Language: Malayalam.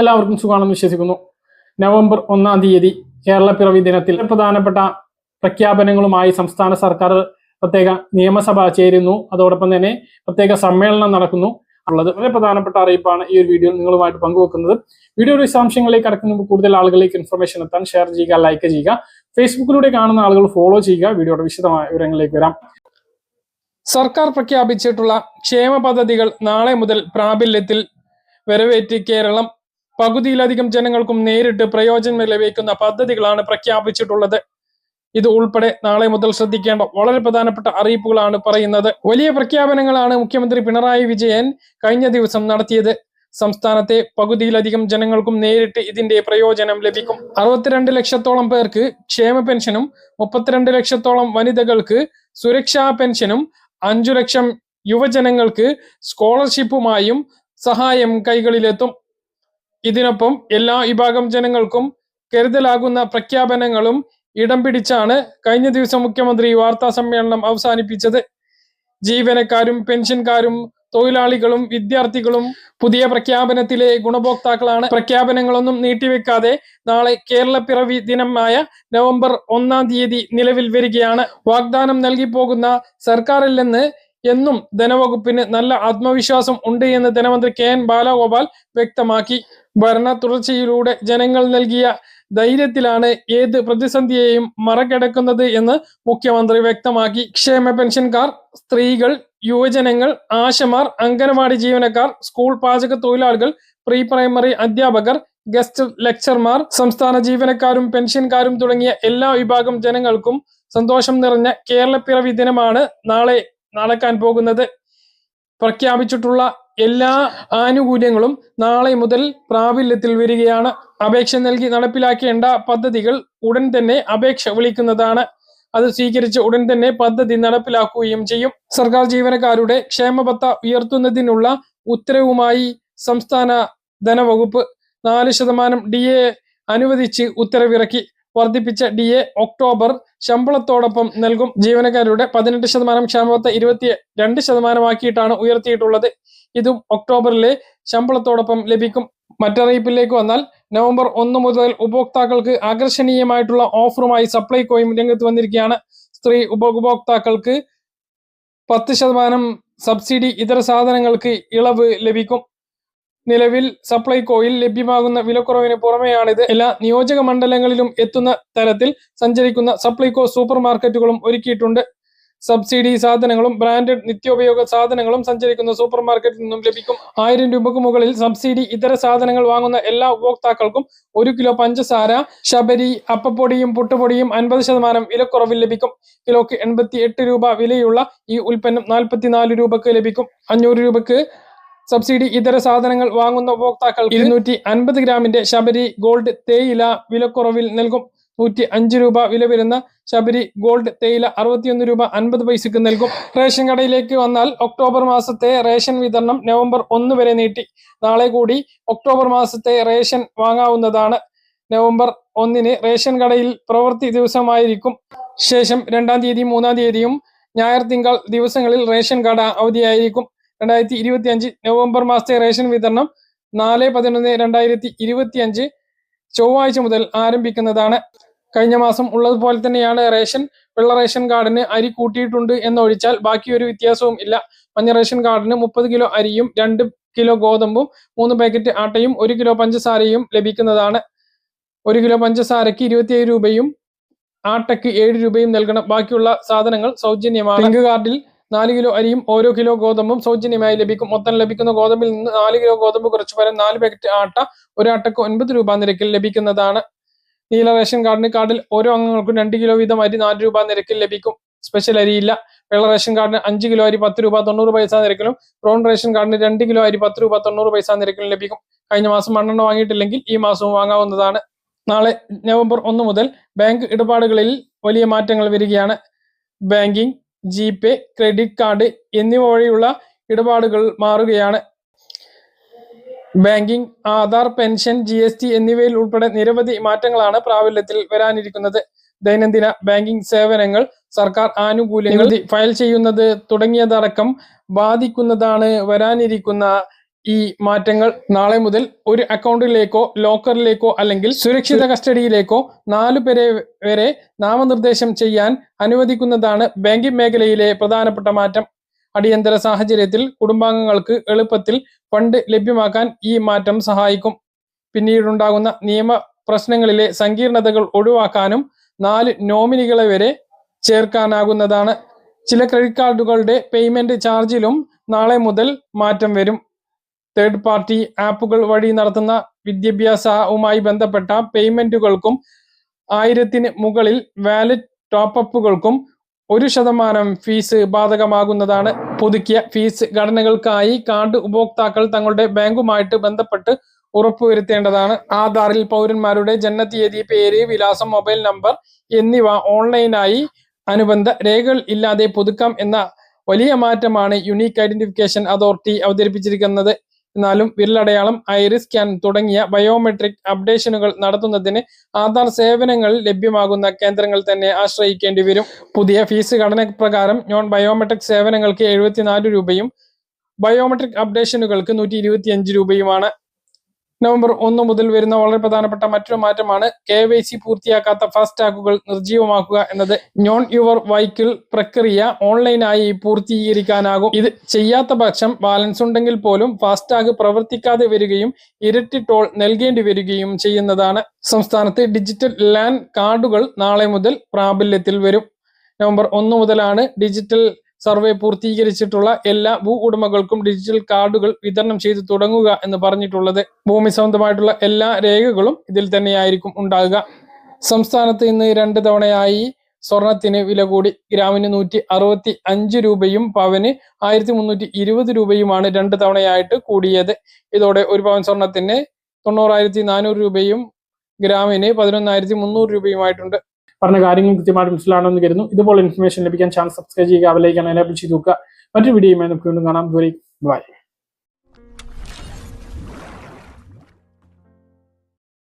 എല്ലാവർക്കും സുഖമാണെന്ന് വിശ്വസിക്കുന്നു. നവംബർ ഒന്നാം തീയതി കേരള പിറവി ദിനത്തിൽ പ്രധാനപ്പെട്ട പ്രഖ്യാപനങ്ങളുമായി സംസ്ഥാന സർക്കാർ പ്രത്യേക നിയമസഭ ചേരുന്നു. അതോടൊപ്പം തന്നെ പ്രത്യേക സമ്മേളനം നടക്കുന്നു. ഉള്ളത് വളരെ പ്രധാനപ്പെട്ട അറിയിപ്പാണ് ഈ ഒരു വീഡിയോ നിങ്ങളുമായിട്ട് പങ്കുവെക്കുന്നത്. വീഡിയോയുടെ വിശദാംശങ്ങളിലേക്ക് കടക്കുന്ന കൂടുതൽ ആളുകളിലേക്ക് ഇൻഫർമേഷൻ എത്താൻ ഷെയർ ചെയ്യുക ലൈക്ക് ചെയ്യുക ഫേസ്ബുക്കിലൂടെ കാണുന്ന ആളുകൾ ഫോളോ ചെയ്യുക. വീഡിയോയുടെ വിശദമായ വിവരങ്ങളിലേക്ക് വരാം. സർക്കാർ പ്രഖ്യാപിച്ചിട്ടുള്ള ക്ഷേമ പദ്ധതികൾ നാളെ മുതൽ പ്രാബല്യത്തിൽ വരവേറ്റ് കേരളം പകുതിയിലധികം ജനങ്ങൾക്കും നേരിട്ട് പ്രയോജനം ലഭിക്കുന്ന പദ്ധതികളാണ് പ്രഖ്യാപിച്ചിട്ടുള്ളത്. ഇത് ഉൾപ്പെടെ നാളെ മുതൽ ശ്രദ്ധിക്കേണ്ട വളരെ പ്രധാനപ്പെട്ട അറിയിപ്പുകളാണ് പറയുന്നത്. വലിയ പ്രഖ്യാപനങ്ങളാണ് മുഖ്യമന്ത്രി പിണറായി വിജയൻ കഴിഞ്ഞ ദിവസം നടത്തിയത്. സംസ്ഥാനത്തെ പകുതിയിലധികം ജനങ്ങൾക്കും നേരിട്ട് ഇതിന്റെ പ്രയോജനം ലഭിക്കും. അറുപത്തിരണ്ട് ലക്ഷത്തോളം പേർക്ക് ക്ഷേമ പെൻഷനും മുപ്പത്തിരണ്ട് ലക്ഷത്തോളം വനിതകൾക്ക് സുരക്ഷാ പെൻഷനും അഞ്ചു ലക്ഷം യുവജനങ്ങൾക്ക് സ്കോളർഷിപ്പുമായും സഹായം കൈകളിലെത്തും. ഇതിനൊപ്പം എല്ലാ വിഭാഗം ജനങ്ങൾക്കും കരുതലാകുന്ന പ്രഖ്യാപനങ്ങളും ഇടം പിടിച്ചാണ് കഴിഞ്ഞ ദിവസം മുഖ്യമന്ത്രി വാർത്താ സമ്മേളനം അവസാനിപ്പിച്ചത്. ജീവനക്കാരും പെൻഷൻകാരും തൊഴിലാളികളും വിദ്യാർത്ഥികളും പുതിയ പ്രഖ്യാപനത്തിലെ ഗുണഭോക്താക്കളാണ്. പ്രഖ്യാപനങ്ങളൊന്നും നീട്ടിവെക്കാതെ നാളെ കേരള പിറവി ദിനമായ നവംബർ ഒന്നാം തീയതി നിലവിൽ വരികയാണ്. വാഗ്ദാനം നൽകി പോകുന്ന സർക്കാരില്ലെന്ന് എന്നും ധനവകുപ്പിന് നല്ല ആത്മവിശ്വാസം ഉണ്ട് എന്ന് ധനമന്ത്രി കെ എൻ ബാലഗോപാൽ വ്യക്തമാക്കി. ഭരണ തുടർച്ചയിലൂടെ ജനങ്ങൾ നൽകിയ ധൈര്യത്തിലാണ് ഏത് പ്രതിസന്ധിയെയും മറകിടക്കുന്നത് എന്ന് മുഖ്യമന്ത്രി വ്യക്തമാക്കി. ക്ഷേമ പെൻഷൻകാർ സ്ത്രീകൾ യുവജനങ്ങൾ ആശമാർ അംഗനവാടി ജീവനക്കാർ സ്കൂൾ പാചക തൊഴിലാളികൾ പ്രീ പ്രൈമറി അധ്യാപകർ ഗസ്റ്റ് ലെക്ചർമാർ സംസ്ഥാന ജീവനക്കാരും പെൻഷൻകാരും തുടങ്ങിയ എല്ലാ വിഭാഗം ജനങ്ങൾക്കും സന്തോഷം നിറഞ്ഞ കേരളപ്പിറവി പിറവി ദിനമാണ് നാളെ നടക്കാൻ പോകുന്നത്. പ്രഖ്യാപിച്ചിട്ടുള്ള എല്ലാ ആനുകൂല്യങ്ങളും നാളെ മുതൽ പ്രാബല്യത്തിൽ വരികയാണ്. അപേക്ഷ നൽകി നടപ്പിലാക്കേണ്ട പദ്ധതികൾ ഉടൻ തന്നെ അപേക്ഷ വിളിക്കുന്നതാണ്. അത് സ്വീകരിച്ച് ഉടൻ തന്നെ പദ്ധതി നടപ്പിലാക്കുകയും ചെയ്യും. സർക്കാർ ജീവനക്കാരുടെ ക്ഷേമബത്ത ഉയർത്തുന്നതിനുള്ള ഉത്തരവുമായി സംസ്ഥാന ധനവകുപ്പ് നാല് ശതമാനം ഡി എ അനുവദിച്ച് ഉത്തരവിറക്കി. വർദ്ധിപ്പിച്ച ഡി എ ഒക്ടോബർ ശമ്പളത്തോടൊപ്പം നൽകും. ജീവനക്കാരുടെ പതിനെട്ട് ശതമാനം ക്ഷാമത്തെ ഇരുപത്തി രണ്ട് ശതമാനമാക്കിയിട്ടാണ് ഉയർത്തിയിട്ടുള്ളത്. ഇതും ഒക്ടോബറിലെ ശമ്പളത്തോടൊപ്പം ലഭിക്കും. മറ്ററിയിപ്പിലേക്ക് വന്നാൽ നവംബർ ഒന്ന് മുതൽ ഉപഭോക്താക്കൾക്ക് ആകർഷണീയമായിട്ടുള്ള ഓഫറുമായി സപ്ലൈകോയും രംഗത്ത് വന്നിരിക്കുകയാണ്. സ്ത്രീ ഉപഭോക്താക്കൾക്ക് പത്ത് ശതമാനം സബ്സിഡി ഇതര സാധനങ്ങൾക്ക് ഇളവ് ലഭിക്കും. നിലവിൽ സപ്ലൈകോയിൽ ലഭ്യമാകുന്ന വിലക്കുറവിന് പുറമെയാണിത്. എല്ലാ നിയോജക മണ്ഡലങ്ങളിലും എത്തുന്ന തരത്തിൽ സഞ്ചരിക്കുന്ന സപ്ലൈകോ സൂപ്പർ മാർക്കറ്റുകളും ഒരുക്കിയിട്ടുണ്ട്. സബ്സിഡി സാധനങ്ങളും ബ്രാൻഡഡ് നിത്യോപയോഗ സാധനങ്ങളും സഞ്ചരിക്കുന്ന സൂപ്പർ മാർക്കറ്റിൽ നിന്നും ലഭിക്കും. ആയിരം രൂപക്ക് മുകളിൽ സബ്സിഡി ഇതര സാധനങ്ങൾ വാങ്ങുന്ന എല്ലാ ഉപഭോക്താക്കൾക്കും ഒരു കിലോ പഞ്ചസാര ശബരി അപ്പപ്പൊടിയും പുട്ടുപൊടിയും അൻപത് ശതമാനം വിലക്കുറവിൽ ലഭിക്കും. കിലോക്ക് എൺപത്തി രൂപ വിലയുള്ള ഈ ഉൽപ്പന്നം നാൽപ്പത്തിനാല് രൂപക്ക് ലഭിക്കും. അഞ്ഞൂറ് രൂപക്ക് സബ്സിഡി ഇതര സാധനങ്ങൾ വാങ്ങുന്ന ഉപഭോക്താക്കൾ ഇരുന്നൂറ്റി അൻപത് ഗ്രാമിന്റെ ശബരി ഗോൾഡ് തേയില വിലക്കുറവിൽ നൽകും. നൂറ്റി അഞ്ച് രൂപ വില വരുന്ന ശബരി ഗോൾഡ് തേയില അറുപത്തിയൊന്ന് രൂപ അൻപത് പൈസക്ക് നൽകും. റേഷൻ കടയിലേക്ക് വന്നാൽ ഒക്ടോബർ മാസത്തെ റേഷൻ വിതരണം നവംബർ ഒന്ന് വരെ നീട്ടി. നാളെ കൂടി ഒക്ടോബർ മാസത്തെ റേഷൻ വാങ്ങാവുന്നതാണ്. നവംബർ ഒന്നിന് റേഷൻ കടയിൽ പ്രവൃത്തി ദിവസമായിരിക്കും. ശേഷം രണ്ടാം തീയതി മൂന്നാം തീയതിയും ഞായർ തിങ്കൾ ദിവസങ്ങളിൽ റേഷൻ കട അവധിയായിരിക്കും. രണ്ടായിരത്തി ഇരുപത്തി അഞ്ച് നവംബർ മാസത്തെ റേഷൻ വിതരണം നാല് പതിനൊന്ന് രണ്ടായിരത്തി ഇരുപത്തി അഞ്ച് ചൊവ്വാഴ്ച മുതൽ ആരംഭിക്കുന്നതാണ്. കഴിഞ്ഞ മാസം ഉള്ളതുപോലെ തന്നെയാണ് റേഷൻ വെള്ള റേഷൻ കാർഡിന് അരി കൂട്ടിയിട്ടുണ്ട് എന്നൊഴിച്ചാൽ ബാക്കി ഒരു വ്യത്യാസവും ഇല്ല. മഞ്ഞ റേഷൻ കാർഡിന് മുപ്പത് കിലോ അരിയും രണ്ട് കിലോ ഗോതമ്പും മൂന്ന് പാക്കറ്റ് ആട്ടയും ഒരു കിലോ പഞ്ചസാരയും ലഭിക്കുന്നതാണ്. ഒരു കിലോ പഞ്ചസാരയ്ക്ക് ഇരുപത്തിയേഴ് രൂപയും ആട്ടയ്ക്ക് ഏഴ് രൂപയും നൽകണം. ബാക്കിയുള്ള സാധനങ്ങൾ സൗജന്യമാണ്. പിങ്ക് കാർഡിൽ നാല് കിലോ അരിയും ഓരോ കിലോ ഗോതമ്പും സൗജന്യമായി ലഭിക്കും. മൊത്തം ലഭിക്കുന്ന ഗോതമ്പിൽ നിന്ന് നാല് കിലോ ഗോതമ്പ് കുറച്ച് പകരം നാല് പാക്കറ്റ് ആട്ട ഒരു ആട്ടയ്ക്ക് ഒൻപത് രൂപ നിരക്കിൽ ലഭിക്കുന്നതാണ്. നീല റേഷൻ കാർഡിന് കാർഡിൽ ഓരോ അംഗങ്ങൾക്കും രണ്ട് കിലോ വീതം അരി നാല് രൂപ നിരക്കിൽ ലഭിക്കും. സ്പെഷ്യൽ അരിയില്ല. വെള്ള റേഷൻ കാർഡിന് അഞ്ച് കിലോ അരി പത്ത് രൂപ തൊണ്ണൂറ് പൈസ നിരക്കിലും ബ്രൗൺ റേഷൻ കാർഡിന് രണ്ട് കിലോ അരി പത്ത് രൂപ തൊണ്ണൂറ് പൈസ നിരക്കിലും ലഭിക്കും. കഴിഞ്ഞ മാസം മണ്ണെണ്ണ വാങ്ങിയിട്ടില്ലെങ്കിൽ ഈ മാസവും വാങ്ങാവുന്നതാണ്. നാളെ നവംബർ ഒന്ന് മുതൽ ബാങ്ക് ഇടപാടുകളിൽ വലിയ മാറ്റങ്ങൾ വരികയാണ്. Banking G pay credit card എന്നിവ വഴിയുള്ള ഇടപാടുകൾ മാറുകയാണ്. Banking Aadhaar pension G S T എന്നിവയിൽ ഉൾപ്പെടെ നിരവധി മാറ്റങ്ങളാണ് പ്രാബല്യത്തിൽ വരാനിരിക്കുന്നത്. ദൈനംദിന ബാങ്കിംഗ് സേവനങ്ങൾ സർക്കാർ ആനുകൂല്യങ്ങൾ ഫയൽ ചെയ്യുന്നത് തുടങ്ങിയതടക്കം ബാധിക്കുന്നതാണ് വരാനിരിക്കുന്ന ഈ മാറ്റങ്ങൾ നാളെ മുതൽ ഒരു അക്കൗണ്ടിലേക്കോ ലോക്കറിലേക്കോ അല്ലെങ്കിൽ സുരക്ഷിത കസ്റ്റഡിയിലേക്കോ നാലു പേരെ വരെ നാമനിർദ്ദേശം ചെയ്യാൻ അനുവദിക്കുന്നതാണ് ബാങ്കിംഗ് മേഖലയിലെ പ്രധാനപ്പെട്ട മാറ്റം. അടിയന്തര സാഹചര്യത്തിൽ കുടുംബാംഗങ്ങൾക്ക് എളുപ്പത്തിൽ ഫണ്ട് ലഭ്യമാക്കാൻ ഈ മാറ്റം സഹായിക്കും. പിന്നീടുണ്ടാകുന്ന നിയമ പ്രശ്നങ്ങളിലെ സങ്കീർണതകൾ ഒഴിവാക്കാനും നാല് നോമിനികളെ വരെ ചേർക്കാനാകുന്നതാണ്. ചില ക്രെഡിറ്റ് കാർഡുകളുടെ പേയ്മെന്റ് ചാർജിലും നാളെ മുതൽ മാറ്റം വരും. തേർഡ് പാർട്ടി ആപ്പുകൾ വഴി നടത്തുന്ന വിദ്യാഭ്യാസവുമായി ബന്ധപ്പെട്ട പേയ്മെന്റുകൾക്കും ആയിരത്തിന് മുകളിൽ വാലറ്റ് ടോപ്പപ്പുകൾക്കും ഒരു ശതമാനം ഫീസ് ബാധകമാകുന്നതാണ്. പുതുക്കിയ ഫീസ് ഘടനകൾക്കായി കാർഡ് ഉപഭോക്താക്കൾ തങ്ങളുടെ ബാങ്കുമായിട്ട് ബന്ധപ്പെട്ട് ഉറപ്പുവരുത്തേണ്ടതാണ്. ആധാറിൽ പൗരന്മാരുടെ ജനനത്തീയതി പേര് വിലാസം മൊബൈൽ നമ്പർ എന്നിവ ഓൺലൈനായി അനുബന്ധ രേഖകൾ ഇല്ലാതെ പുതുക്കാം എന്ന വലിയ മാറ്റമാണ് യുണീക്ക് ഐഡന്റിഫിക്കേഷൻ അതോറിറ്റി അവതരിപ്പിച്ചിരിക്കുന്നത്. എന്നാലും വിരലടയാളം ഐറി സ്കാൻ തുടങ്ങിയ ബയോമെട്രിക് അപ്ഡേഷനുകൾ നടത്തുന്നതിന് ആധാർ സേവനങ്ങൾ ലഭ്യമാകുന്ന കേന്ദ്രങ്ങൾ തന്നെ ആശ്രയിക്കേണ്ടി വരും. പുതിയ ഫീസ് ഘടന പ്രകാരം നോൺ ബയോമെട്രിക് സേവനങ്ങൾക്ക് എഴുപത്തിനാല് രൂപയും ബയോമെട്രിക് അപ്ഡേഷനുകൾക്ക് നൂറ്റി രൂപയുമാണ്. നവംബർ ഒന്ന് മുതൽ വരുന്ന വളരെ പ്രധാനപ്പെട്ട മറ്റൊരു മാറ്റമാണ് കെ വൈ സി പൂർത്തിയാക്കാത്ത ഫാസ്ടാഗുകൾ നിർജീവമാക്കുക എന്നത്. നോൺ യുവർ വൈക്കിൾ പ്രക്രിയ ഓൺലൈനായി പൂർത്തീകരിക്കാനാകും. ഇത് ചെയ്യാത്ത പക്ഷം ബാലൻസ് ഉണ്ടെങ്കിൽ പോലും ഫാസ്ടാഗ് പ്രവർത്തിക്കാതെ വരികയും ഇരട്ടി ടോൾ നൽകേണ്ടി വരികയും ചെയ്യുന്നതാണ്. സംസ്ഥാനത്ത് ഡിജിറ്റൽ ലാൻഡ് കാർഡുകൾ നാളെ മുതൽ പ്രാബല്യത്തിൽ വരും. നവംബർ ഒന്ന് മുതലാണ് ഡിജിറ്റൽ സർവേ പൂർത്തീകരിച്ചിട്ടുള്ള എല്ലാ ഭൂ ഉടമകൾക്കും ഡിജിറ്റൽ കാർഡുകൾ വിതരണം ചെയ്തു തുടങ്ങുക എന്ന് പറഞ്ഞിട്ടുള്ളത് ഭൂമി സംബന്ധമായിട്ടുള്ള എല്ലാ രേഖകളും ഇതിൽ തന്നെയായിരിക്കും ഉണ്ടാകുക. സംസ്ഥാനത്ത് ഇന്ന് രണ്ട് തവണയായി സ്വർണത്തിന് വില കൂടി. ഗ്രാമിന് നൂറ്റി അറുപത്തി അഞ്ച് രൂപയും പവന് ആയിരത്തി മുന്നൂറ്റി ഇരുപത് രൂപയുമാണ് രണ്ട് തവണയായിട്ട് കൂടിയത്. ഇതോടെ ഒരു പവൻ സ്വർണത്തിന് തൊണ്ണൂറായിരത്തി നാനൂറ് രൂപയും ഗ്രാമിന് പതിനൊന്നായിരത്തി മുന്നൂറ് രൂപയുമായിട്ടുണ്ട്. പറഞ്ഞ കാര്യങ്ങൾ കൃത്യമായിട്ട് മനസ്സിലാണെന്ന് കരുതുന്നു. ഇതുപോലെ ഇൻഫർമേഷൻ ലഭിക്കാൻ ചാനൽ സബ്സ്ക്രൈബ് ചെയ്യുക അവലേക്കാൻ എനേബിൾ ചെയ്ത് നോക്കുക മറ്റൊരു വീഡിയോയുമായി നമുക്ക് വീണ്ടും കാണാം. ബൈ